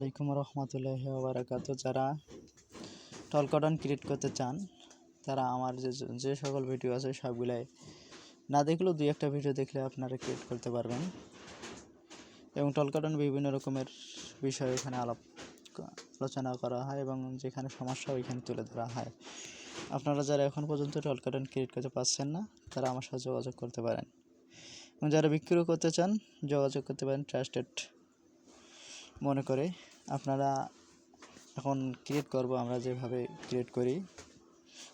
আলাইকুম রহমতুল্লাহ বারাকাতু। যারা টল কটন ক্রিয়েট করতে চান, তারা আমার যে যে সকল ভিডিও আছে সবগুলাই না দেখলেও দুই একটা ভিডিও দেখলে আপনারা ক্রিয়েট করতে পারবেন। এবং টল কটন বিভিন্ন রকমের বিষয় এখানে আলাপ আলোচনা করা হয় এবং যেখানে সমস্যা ওইখানে তুলে ধরা হয়। আপনারা যারা এখন পর্যন্ত টল কটন ক্রিয়েট করতে পারছেন না, তারা আমার সাথে যোগাযোগ করতে পারেন। এবং যারা বিক্রি করতে চান, যোগাযোগ করতে পারেন ট্রাস্টেড মনে করে আপনারা এখন ক্রিয়েট করব, আমরা যেভাবে ক্রিয়েট করি।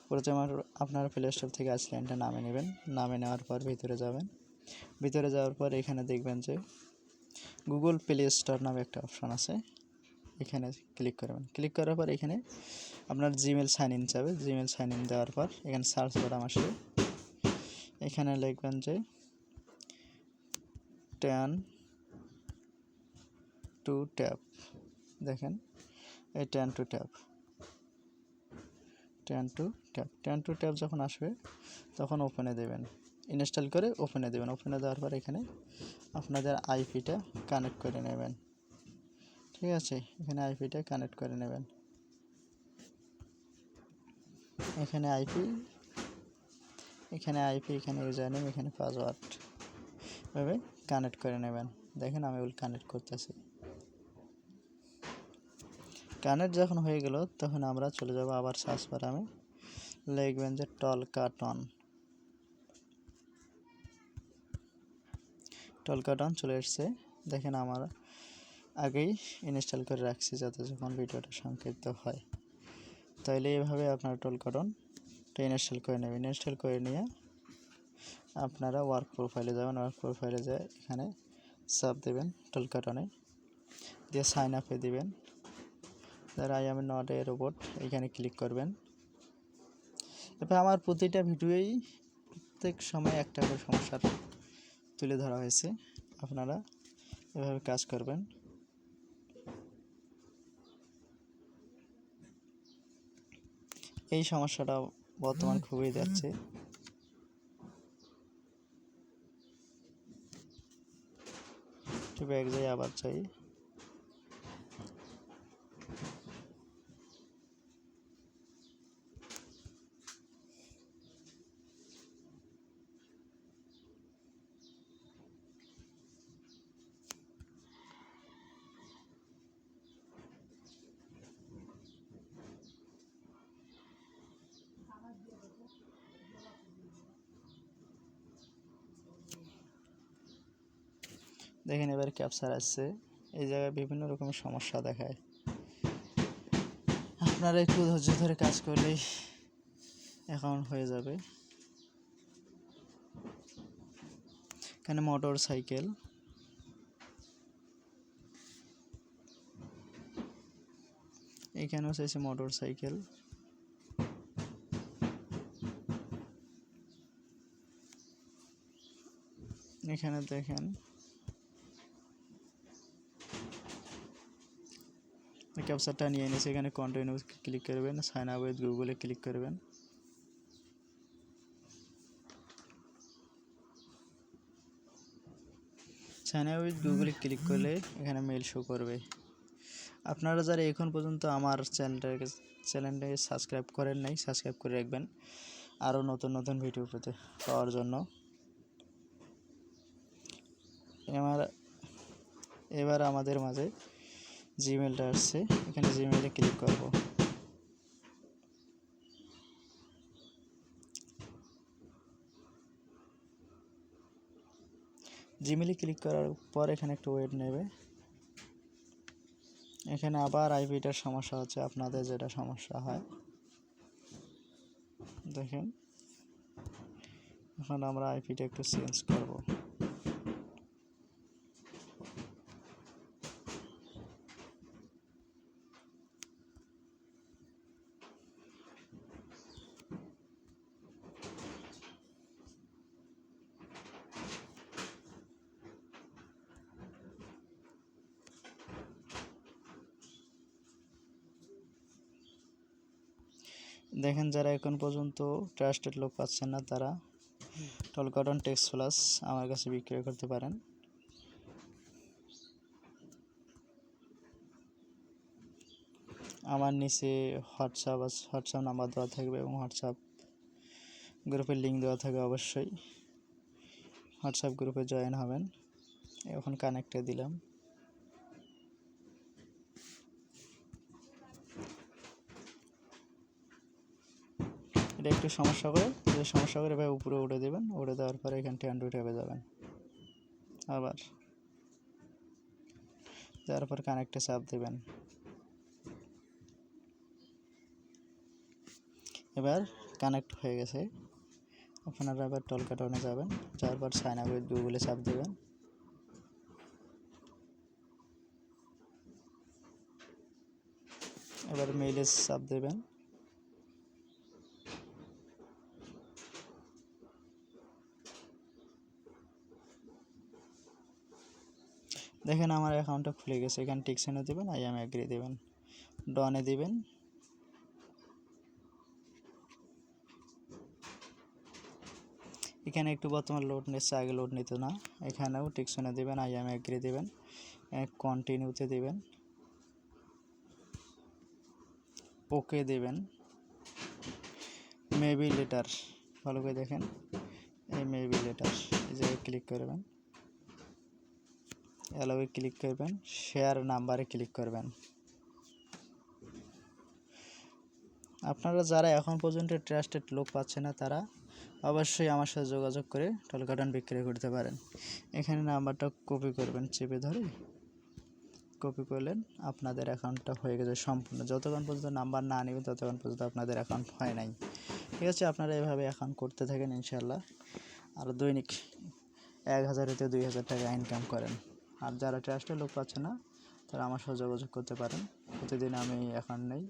প্রথমে আমার, আপনারা প্লে স্টোর থেকে আইসল্যান্ডটা নামে নেবেন। নামে নেওয়ার পর ভিতরে যাবেন। ভিতরে যাওয়ার পর এখানে দেখবেন যে গুগল প্লে স্টোর নামে একটা অপশান আছে। এখানে ক্লিক করবেন। ক্লিক করার পর এখানে আপনার জিমেল সাইন ইন যাবে। জিমেল সাইন ইন দেওয়ার পর এখানে সার্চ বাটন আসবে। এখানে লিখবেন যে টেন টু ট্যাব দেখেন, এই ten two tab ten two tab ten two tab যখন আসবে, তখন ওপেনে দেবেন ইনস্টল করে ওপেনে দেবেন ওপেনে দেওয়ার পর এখানে আপনাদের আইপিটা কানেক্ট করে নেবেন, ঠিক আছে, এখানে আইপিটা কানেক্ট করে নেবেন, এখানে আইপি এখানে আইপি এখানে ইউজার নেম এখানে পাসওয়ার্ড এভাবে কানেক্ট করে নেবেন, দেখেন আমি ওগুলো কানেক্ট করতেছি। কানেক্ট যখন হয়ে গেল, তখন আমরা চলে যাব আবার সার্চ বারামে লিখবেন যে টল কাটন। টল কাটন চলে এসছে। দেখেন আমার আগেই ইনস্টল করে রাখছি যাতে যখন ভিডিওটা সংক্ষিপ্ত হয়। তাইলে এইভাবে আপনার টল কাটনটা ইনস্টল করে নেবেন। ইনস্টল করে নিয়ে আপনারা ওয়ার্ক প্রোফাইলে যাবেন। ওয়ার্ক প্রোফাইলে যায় এখানে সাব দেবেন টল কাটনে। দিয়ে সাইন আপে দিবেন। যারা I am not a robot এখানে ক্লিক করবেন। এবার আমার প্রতিটা ভিডিওই প্রত্যেক সময় একটা করে সমস্যার তুলে ধরা হয়েছে। আপনারা এভাবে কাজ করবেন। এই সমস্যাটা বর্তমান খুবই যাচ্ছে। একটু ব্যাগ যাই, আবার চাই দেখেন এবার ক্যাপচার আসছে। এই জায়গায় বিভিন্ন রকমের সমস্যা দেখায়। আপনারা একটু ধৈর্য ধরে কাজ করলেই অ্যাকাউন্ট হয়ে যাবে। এখানে মোটর সাইকেল এখানেও চাইছে মোটর সাইকেল এখানে দেখেন ক্যাপচারটা নিয়ে নিয়েছে এখানে কন্টিনিউ ক্লিক করবেন সাইন আপ উইথ গুগলে ক্লিক করবেন। সাইন আপ উইথ গুগলে ক্লিক করলে এখানে মেল শো করবে। আপনারা যারা এখন পর্যন্ত আমার চ্যানেলটাকে চ্যানেলটাকে সাবস্ক্রাইব করেন নাই সাবস্ক্রাইব করে রাখবেন আরও নতুন নতুন ভিডিও পেতে পাওয়ার জন্য। এবার এবার আমাদের মাঝে জিমেলটা আসছে। এখানে জিমেলে ক্লিক করব। জিমেলে ক্লিক করার পর এখানে একটু ওয়েট নেবে। এখানে আবার আইপিটার সমস্যা হচ্ছে, আপনাদের যেটা সমস্যা হয়। দেখেন, এখন আমরা আইপিটা একটু চেঞ্জ করব। দেখেন যারা এখন পর্যন্ত ট্রাস্টেড লোক পাচ্ছেন না, তারা টলকাটন টেক্স প্লাস আমার কাছে বিক্রয় করতে পারেন। আমার নিচে হোয়াটসঅ্যাপ হোয়াটসঅ্যাপ নাম্বার দেওয়া থাকবে এবং হোয়াটসঅ্যাপ গ্রুপের লিঙ্ক দেওয়া থাকবে অবশ্যই। হোয়াটসঅ্যাপ গ্রুপে জয়েন হবেন। এখন কানেক্টে দিলাম। এটা একটু সমস্যা করে, যে সমস্যা করে এভাবে উপরে উঠে দেবেন উঠে দেওয়ার পরে এখানটি অ্যান্ড্রয়েড ট্যাবে যাবেন। আবার দেওয়ার পর কানেক্টে চাপ দেবেন। এবার কানেক্ট হয়ে গেছে। আপনারা এবার টল কাটনে যাবেন, যাওয়ার পর সাইন আপ গুগলে চাপ দেবেন। এবার মেইলে চাপ দেবেন। দেখেন আমার অ্যাকাউন্টটা খুলে গেছে, এখানে টিকসেনে দেবেন, আই এম অ্যাগ্রি দেবেন। ডনে দিবেন। এখানে একটু বর্তমান লোড নিচ্ছে, আগে লোড নিত না। এখানেও টিকসনে দেবেন, আই এম অ্যাগ্রি দেবেন। কন্টিনিউতে দেবেন। ওকে দেবেন। মেবি লেটার ভালো করে দেখেন। এই মেবি লেটার এই জায়গায় ক্লিক করবেন অ্যালোয়ে ক্লিক করবেন, শেয়ার নাম্বারে ক্লিক করবেন। আপনারা যারা এখন পর্যন্ত ট্রাস্টেড লোক পাচ্ছে না, তারা অবশ্যই আমার সাথে যোগাযোগ করে টলকাটন বিক্রি করতে পারেন। এখানে নাম্বারটা কপি করবেন, চেপে ধরে কপি করলেন, আপনাদের অ্যাকাউন্টটা হয়ে গেছে সম্পূর্ণ। যতক্ষণ পর্যন্ত নাম্বার না নেবেন, ততক্ষণ পর্যন্ত আপনাদের অ্যাকাউন্ট হয় নাই। ঠিক আছে, আপনারা এভাবে অ্যাকাউন্ট করতে থাকেন ইনশাল্লাহ আর দৈনিক এক হাজার হতে দুই হাজার টাকা ইনকাম করেন। আর যারা ট্রাস্টের লোক পাচ্ছে না, তারা আমার সাথে যোগাযোগ করতে পারেন। প্রতিদিন আমি এখন নেই।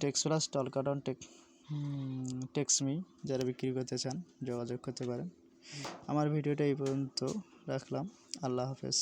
টেক্স প্লাস টলকাটন টেক টেক্সমি যারা বিক্রি করতে চান, যোগাযোগ করতে পারেন। আমার ভিডিওটা এই পর্যন্ত রাখলাম। আল্লাহ হাফেজ।